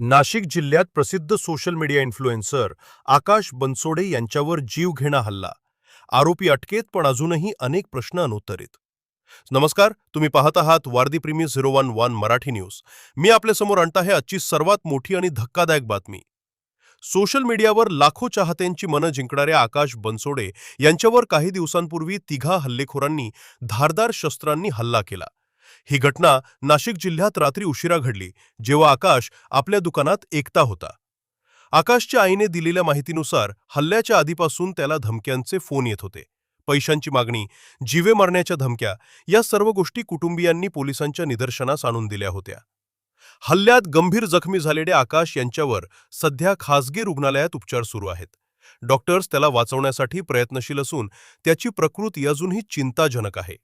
नाशिक जिल्ह्यात प्रसिद्ध social media influencer Akash Bansode यांच्यावर जीवघेणा हल्ला. आरोपी अटकेत पण अजूनही अनेक प्रश्न अनुत्तरित. नमस्कार तुम्ही पाहत आहात Vardi Premi zero one one Marathi news. मी आपल्यासमोर आणत आहे आजची सर्वात मोठी आणि धक्कादायक बातमी. सोशल मीडियावर लाखो चाहत्यांची मनं जिंकणाऱ्या आकाश बनसोडे यांच्यावर काही दिवसांपूर्वी तिघा हल्लेखोरांनी धारदार शस्त्रांनी हल्ला केला. ही घटना नाशिक जिल्ह्यात रात्री उशिरा घडली जेव्हा आकाश आपल्या दुकानात एकता होता. आकाशच्या आईने दिलेल्या माहितीनुसार हल्ल्याच्या आधीपासून त्याला धमक्यांचे फोन येत होते. पैशांची मागणी जीवे मारण्याच्या धमक्या या सर्व गोष्टी कुटुंबियांनी पोलिसांच्या निदर्शनास आणून दिल्या होत्या. हल्ल्यात गंभीर जखमी झालेले आकाश यांच्यावर सध्या खासगी रुग्णालयात उपचार सुरू आहेत. डॉक्टर्स त्याला वाचवण्यासाठी प्रयत्नशील असून त्याची प्रकृती अजूनही चिंताजनक आहे.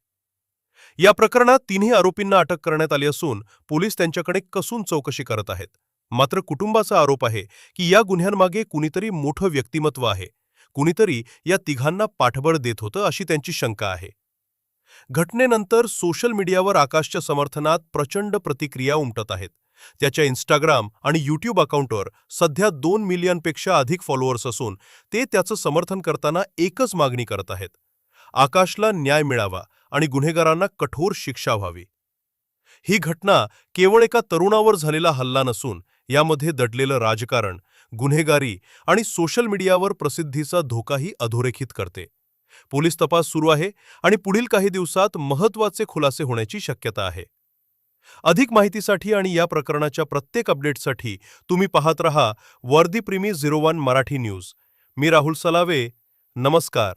या प्रकरणात तिन्ही आरोपींना अटक करण्यात आली असून पोलीस त्यांच्याकडे कसून चौकशी करत आहेत. मात्र कुटुंबाचा आरोप आहे की या गुन्ह्यांमागे कुणीतरी मोठं व्यक्तिमत्व आहे. कुणीतरी या तिघांना पाठबळ देत होतं अशी त्यांची शंका आहे. घटनेनंतर सोशल मीडियावर आकाशच्या समर्थनात प्रचंड प्रतिक्रिया उमटत आहेत. त्याच्या इन्स्टाग्राम आणि यूट्यूब अकाउंटवर सध्या दोन मिलियनपेक्षा अधिक फॉलोअर्स असून ते त्याचं समर्थन करताना एकच मागणी करत आहेत. आकाशला न्याय मिळावा आणि गुन्हेगारांना कठोर शिक्षा व्हावी. ही घटना केवळ एका तरुणावर झालेला हल्ला नसून यामध्ये दडलेलं राजकारण गुन्हेगारी आणि सोशल मीडियावर प्रसिद्धीचा धोकाही अधोरेखित करते. पोलीस तपास सुरू आहे आणि पुढील काही दिवसात महत्त्वाचे खुलासे होण्याची शक्यता आहे. अधिक माहितीसाठी आणि या प्रकरणाच्या प्रत्येक अपडेटसाठी तुम्ही पाहत रहा Vardi Premi zero one Marathi news. मी राहुल सलावे नमस्कार.